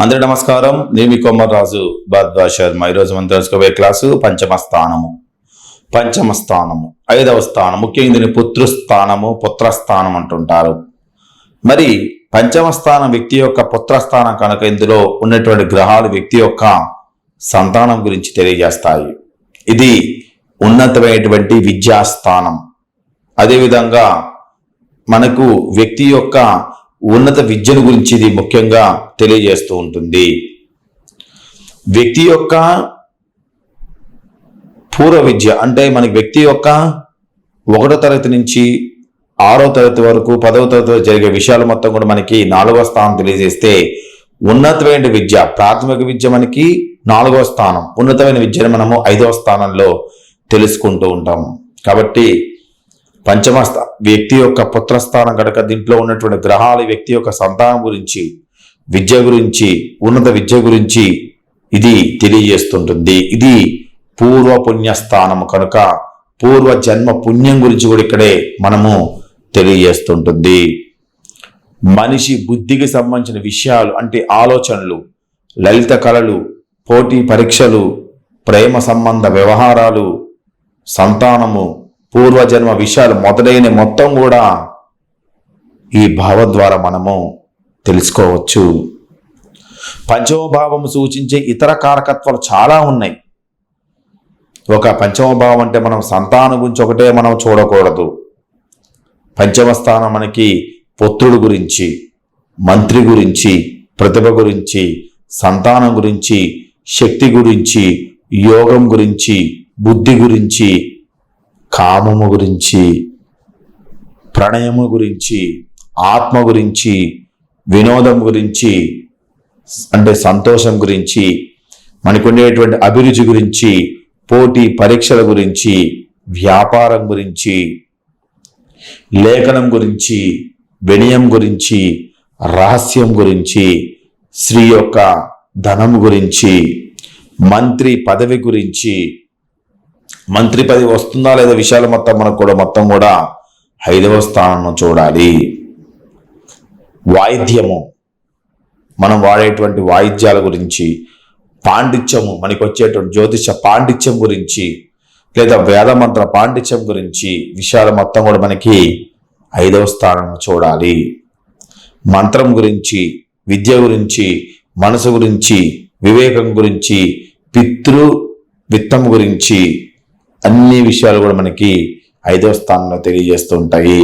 అందరి నమస్కారం. నేమి మీ కొమ్మరాజు భారద్వాజ్ శర్మ. ఈరోజు మనం తెలుసుకోబోయే క్లాసు పంచమ స్థానము. పంచమ స్థానము. ఐదవ స్థానం. ముఖ్యంగా దీన్ని పుత్రస్థానము పుత్రస్థానం అంటుంటారు. మరి పంచమ స్థానం వ్యక్తి యొక్క పుత్రస్థానం కనుక ఇందులో ఉన్నటువంటి గ్రహాలు వ్యక్తి యొక్క సంతానం గురించి తెలియజేస్తాయి. ఇది ఉన్నతమైనటువంటి విద్యాస్థానం. అదేవిధంగా మనకు వ్యక్తి యొక్క ఉన్నత విద్యను గురించి ఇది ముఖ్యంగా తెలియజేస్తూ ఉంటుంది. వ్యక్తి యొక్క పూర్వ విద్య అంటే మనకి వ్యక్తి యొక్క ఒకటో తరగతి నుంచి ఆరో తరగతి వరకు పదవ తరగతి వరకు జరిగే విషయాలు మొత్తం కూడా మనకి నాలుగో స్థానం తెలియజేస్తే ఉన్నతమైన విద్య ప్రాథమిక విద్య మనకి నాలుగో స్థానం ఉన్నతమైన విద్యను మనము ఐదవ స్థానంలో తెలుసుకుంటూ ఉంటాం కాబట్టి పంచమ వ్యక్తి యొక్క పుత్రస్థానం కనుక దీంట్లో ఉన్నటువంటి గ్రహాలు వ్యక్తి యొక్క సంతానం గురించి విద్య గురించి ఉన్నత విద్య గురించి ఇది తెలియజేస్తుంటుంది. ఇది పూర్వ పుణ్యస్థానము కనుక పూర్వ జన్మ పుణ్యం గురించి కూడా ఇక్కడే మనము తెలియజేస్తుంటుంది. మనిషి బుద్ధికి సంబంధించిన విషయాలు అంటే ఆలోచనలు లలిత కళలు పోటీ పరీక్షలు ప్రేమ సంబంధ వ్యవహారాలు సంతానము పూర్వజన్మ విషయాలు మొదలైన మొత్తం కూడా ఈ భావ ద్వారా మనము తెలుసుకోవచ్చు. పంచమ సూచించే ఇతర కారకత్వాలు చాలా ఉన్నాయి. ఒక పంచమ భావం అంటే మనం సంతానం గురించి ఒకటే మనం చూడకూడదు. పంచమ స్థానం మనకి పుత్రుడు గురించి మంత్రి గురించి ప్రతిభ గురించి సంతానం గురించి శక్తి గురించి యోగం గురించి బుద్ధి గురించి కామము గురించి ప్రణయము గురించి ఆత్మ గురించి వినోదం గురించి అంటే సంతోషం గురించి మనకు ఉండేటువంటి అభిరుచి గురించి పోటీ పరీక్షల గురించి వ్యాపారం గురించి లేఖనం గురించి వినయం గురించి రహస్యం గురించి స్త్రీ యొక్క ధనం గురించి మంత్రి పదవి గురించి మంత్రి పది వస్తుందా లేదా విషయాలు మొత్తం మనకు కూడా మొత్తం కూడా ఐదవ స్థానం చూడాలి. వాయిద్యము. మనం వాడేటువంటి వాయిద్యాల గురించి పాండిత్యము మనకు వచ్చేటువంటి జ్యోతిష పాండిత్యం గురించి లేదా వేదమంత్ర పాండిత్యం గురించి విషయాలు మొత్తం కూడా మనకి ఐదవ స్థానం చూడాలి. మంత్రం గురించి విద్య గురించి మనసు గురించి వివేకం గురించి పితృ విత్తం గురించి అన్ని విషయాలు కూడా మనకి ఐదవ స్థానంలో తెలియజేస్తూ ఉంటాయి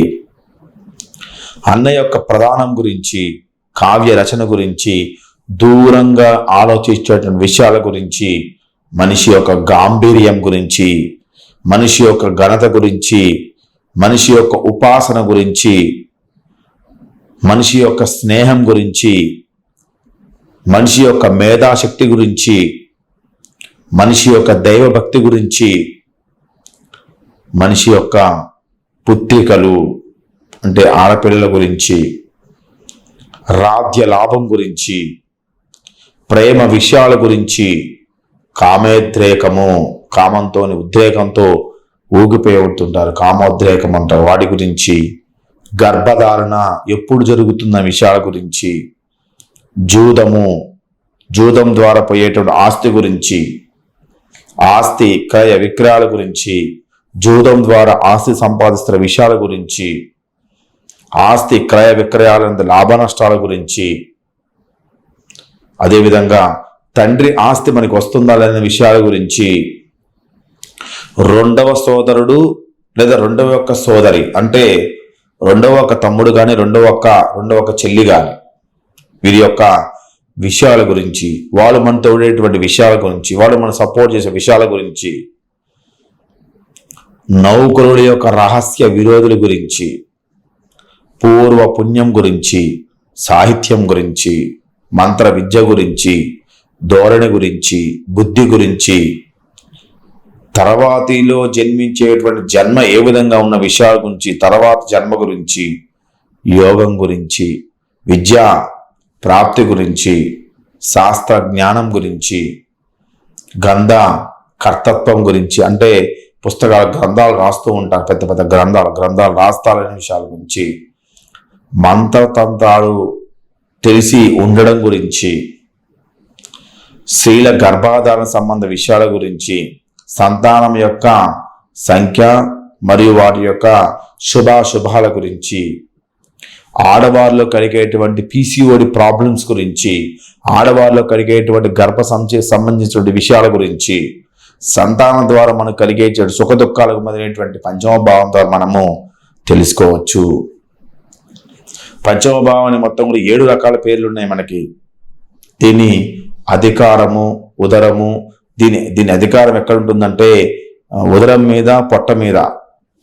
అన్న యొక్క ప్రధానం గురించి కావ్య రచన గురించి దూరంగా ఆలోచించేటువంటి విషయాల గురించి మనిషి యొక్క గాంభీర్యం గురించి మనిషి యొక్క ఘనత గురించి మనిషి యొక్క ఉపాసన గురించి మనిషి యొక్క స్నేహం గురించి మనిషి యొక్క మేధాశక్తి గురించి మనిషి యొక్క దైవభక్తి గురించి మనిషి యొక్క పుత్రికలు అంటే ఆడపిల్లల గురించి రాజ్య లాభం గురించి ప్రేమ విషయాల గురించి కామోద్రేకము కామంతో ఉద్రేకంతో ఊగిపోయి ఉంటుంటారు. కామోద్రేకం అంటారు. వాటి గురించి గర్భధారణ ఎప్పుడు జరుగుతున్న విషయాల గురించి జూదము జూదం ద్వారా పోయేటువంటి ఆస్తి గురించి ఆస్తి క్రయ విక్రయాల గురించి జూదం ద్వారా ఆస్తి సంపాదిస్తున్న విషయాల గురించి ఆస్తి క్రయ విక్రయాల లాభ నష్టాల గురించి అదేవిధంగా తండ్రి ఆస్తి మనకి వస్తుందా లేని విషయాల గురించి రెండవ సోదరుడు లేదా రెండవ యొక్క సోదరి అంటే రెండవ ఒక తమ్ముడు కానీ రెండవ ఒక రెండవ ఒక చెల్లి కానీ వీరి యొక్క విషయాల గురించి వాళ్ళు మనతో ఉండేటువంటి విషయాల గురించి వాళ్ళు మనం సపోర్ట్ చేసే విషయాల గురించి నౌకరుల యొక్క రహస్య విరోధుల గురించి పూర్వ పుణ్యం గురించి సాహిత్యం గురించి మంత్ర విద్య గురించి ధోరణి గురించి బుద్ధి గురించి తర్వాతిలో జన్మించేటువంటి జన్మ ఏ విధంగా ఉన్న విషయాల గురించి తర్వాత జన్మ గురించి యోగం గురించి విద్యా ప్రాప్తి గురించి శాస్త్ర జ్ఞానం గురించి గంధ కర్తత్వం గురించి అంటే పుస్తకాల గ్రంథాలు రాస్తూ ఉంటారు పెద్ద పెద్ద గ్రంథాలు గ్రంథాలు రాస్తారనే విషయాల గురించి మంత్రతంత్రాలు తెలిసి ఉండడం గురించి స్త్రీల గర్భాధారణ సంబంధ విషయాల గురించి సంతానం యొక్క సంఖ్య మరియు వాటి యొక్క శుభాశుభాల గురించి ఆడవారిలో కలిగేటువంటి పీసీఓడి ప్రాబ్లమ్స్ గురించి ఆడవారిలో కలిగేటువంటి గర్భ సంచే సంబంధించిన విషయాల గురించి సంతానం ద్వారా మనకు కలిగే సుఖ దుఃఖాలకు మొదలైనటువంటి పంచమ భావం ద్వారా మనము తెలుసుకోవచ్చు. పంచమ భావం అని మొత్తం కూడా ఏడు రకాల పేర్లు ఉన్నాయి మనకి. దీని అధికారము ఉదరము దీని దీని అధికారం ఎక్కడ ఉంటుందంటే ఉదరం మీద పొట్ట మీద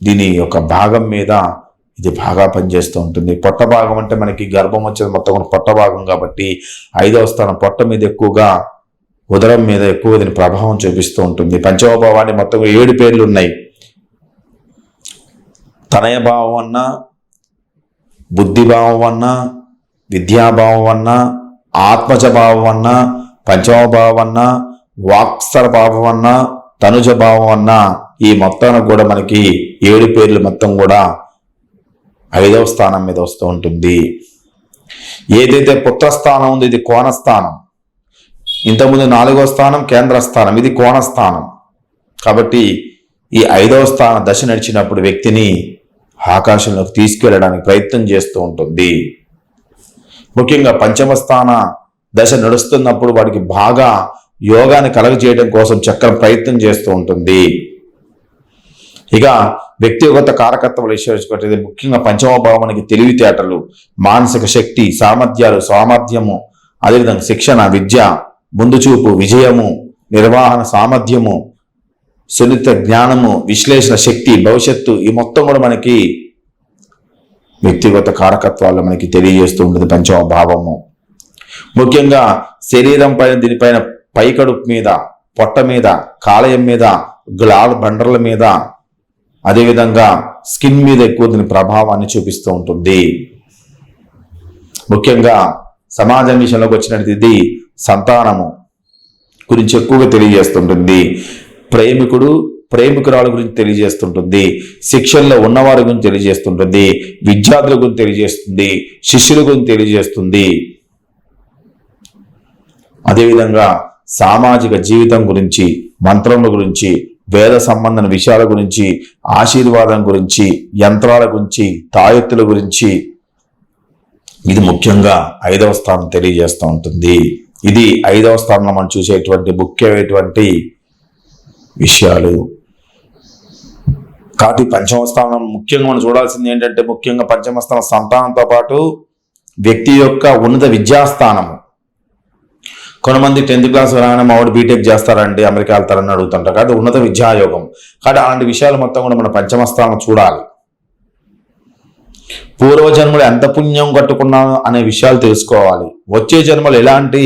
దీని యొక్క భాగం మీద ఇది బాగా పనిచేస్తూ ఉంటుంది. పొట్ట భాగం అంటే మనకి గర్భం వచ్చేది మొత్తం కూడా పొట్ట భాగం కాబట్టి ఐదవ స్థానం పొట్ట మీద ఎక్కువగా ఉదరం మీద ఎక్కువ దీని ప్రభావం చూపిస్తూ ఉంటుంది. పంచమభావాన్ని మొత్తం ఏడు పేర్లు ఉన్నాయి తనయ భావం అన్నా బుద్ధిభావం అన్నా విద్యాభావం అన్నా ఆత్మజ భావం అన్నా పంచమభావం అన్నా వాక్సర భావం అన్నా తనుజ భావం అన్నా ఈ మొత్తానికి కూడా మనకి ఏడు పేర్లు మొత్తం కూడా ఐదవ స్థానం మీద వస్తూ ఉంటుంది. ఏదైతే పుత్రస్థానం ఉందో ఇది కోణస్థానం. ఇంతకుముందు నాలుగో స్థానం కేంద్ర స్థానం ఇది కోణస్థానం కాబట్టి ఈ ఐదవ స్థాన దశ నడిచినప్పుడు వ్యక్తిని ఆకాశంలోకి తీసుకెళ్ళడానికి ప్రయత్నం చేస్తూ ఉంటుంది. ముఖ్యంగా పంచమ స్థాన దశ నడుస్తున్నప్పుడు వాడికి బాగా యోగాన్ని కలగజేయడం కోసం చక్రం ప్రయత్నం చేస్తూ ఉంటుంది. ఇక వ్యక్తిగత కారకత్వాలు విశ్లేషించుకుంటే ముఖ్యంగా పంచమ భావానికి తెలివితేటలు మానసిక శక్తి సామర్థ్యాలు సామర్థ్యము అదేవిధంగా శిక్షణ విద్య ముందు చూపు విజయము నిర్వహణ సామర్థ్యము సున్నిత జ్ఞానము విశ్లేషణ శక్తి భవిష్యత్తు ఈ మొత్తం కూడా మనకి వ్యక్తిగత కారకత్వాలు మనకి తెలియజేస్తూ ఉంటుంది పంచమ భావము. ముఖ్యంగా శరీరం పైన దీనిపైన పైకడుపు మీద పొట్ట మీద కాలయం మీద గ్లాల్ బండర్ల మీద అదేవిధంగా స్కిన్ మీద ఎక్కువ దీని ప్రభావాన్ని చూపిస్తూ ఉంటుంది. ముఖ్యంగా సమాజం విషయంలోకి వచ్చినట్టు ఇది సంతానము గురించి ఎక్కువగా తెలియజేస్తుంటుంది. ప్రేమికుడు ప్రేమికురాల గురించి తెలియజేస్తుంటుంది. శిక్షణలో ఉన్నవారి గురించి తెలియజేస్తుంటుంది. విద్యార్థుల గురించి తెలియజేస్తుంది. శిష్యుల గురించి తెలియజేస్తుంది. అదేవిధంగా సామాజిక జీవితం గురించి మంత్రముల గురించి వేద సంబంధన విషయాల గురించి ఆశీర్వాదం గురించి యంత్రాల గురించి తాయెత్తుల గురించి ఇది ముఖ్యంగా ఐదవ స్థానం తెలియజేస్తూ ఉంటుంది. ఇది ఐదవ స్థానంలో మనం చూసేటువంటి ముఖ్యమైనటువంటి విషయాలు. కాబట్టి పంచమ స్థానం ముఖ్యంగా మనం చూడాల్సింది ఏంటంటే ముఖ్యంగా పంచమ స్థానం సంతానంతో పాటు వ్యక్తి యొక్క ఉన్నత విద్యాస్థానము. కొంతమంది టెన్త్ క్లాస్ రాగానే మావాడు బీటెక్ చేస్తారండి అమెరికా వెళ్తారని అడుగుతుంటారు. కాబట్టి ఉన్నత విద్యాయోగం. కాబట్టి అలాంటి విషయాలు మొత్తం కూడా మన పంచమ స్థానం చూడాలి. పూర్వ జన్మలు ఎంత పుణ్యం కట్టుకున్నాను అనే విషయాలు తెలుసుకోవాలి. వచ్చే జన్మలు ఎలాంటి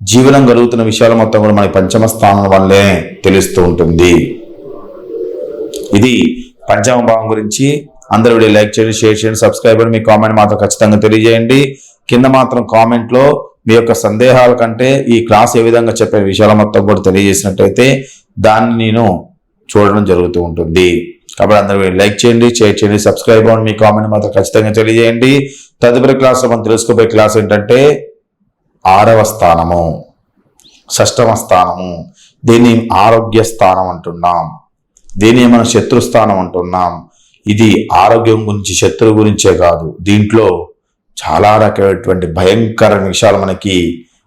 జీవనం కలుగుతున్న విషయాలు మొత్తం కూడా మన పంచమ స్థానం వల్లే తెలుస్తూ ఉంటుంది. ఇది పంచమ భావం గురించి. అందరూ వీడియో లైక్ చేయండి షేర్ చేయండి సబ్స్క్రైబ్ చేయండి. మీ కామెంట్ మాత్రం ఖచ్చితంగా తెలియజేయండి. కింద మాత్రం కామెంట్లో మీ యొక్క సందేహాల కంటే ఈ క్లాస్ ఏ విధంగా చెప్పే విషయాల మొత్తం కూడా తెలియజేసినట్టయితే దాన్ని నేను చూడడం జరుగుతూ ఉంటుంది. కాబట్టి అందరూ లైక్ చేయండి షేర్ చేయండి సబ్స్క్రైబ్ అవ్వండి. మీ కామెంట్ మాత్రం ఖచ్చితంగా తెలియజేయండి. తదుపరి క్లాస్ మనం తెలుసుకోబోయే క్లాస్ ఏంటంటే ఆరవ స్థానము షష్టమ స్థానము దీన్ని ఆరోగ్య స్థానం అంటున్నాం దీన్ని మనం శత్రుస్థానం అంటున్నాం. ఇది ఆరోగ్యం గురించి శత్రువు గురించే కాదు. దీంట్లో చాలా రకమైనటువంటి భయంకర విషయాలు మనకి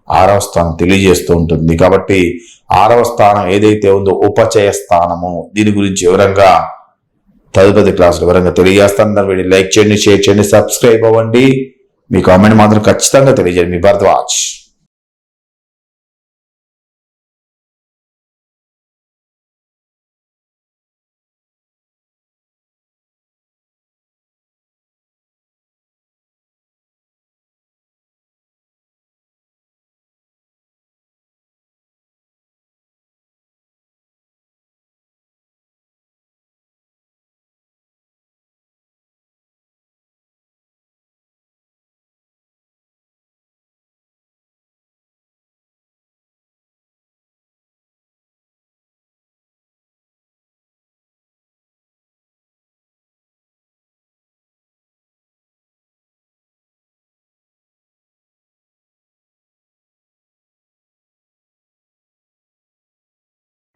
ఆరవ స్థానం తెలియజేస్తూ ఉంటుంది. కాబట్టి ఆరవ స్థానం ఏదైతే ఉందో ఉపచయ స్థానము దీని గురించి వివరంగా తదుపరి క్లాసులో వివరంగా తెలియజేస్తాను. దాన్ని వీడియో లైక్ చేయండి షేర్ చేయండి సబ్స్క్రైబ్ అవ్వండి. మీ కామెంట్ మాత్రం ఖచ్చితంగా తెలియజేయండి. మీ భరద్వాజ్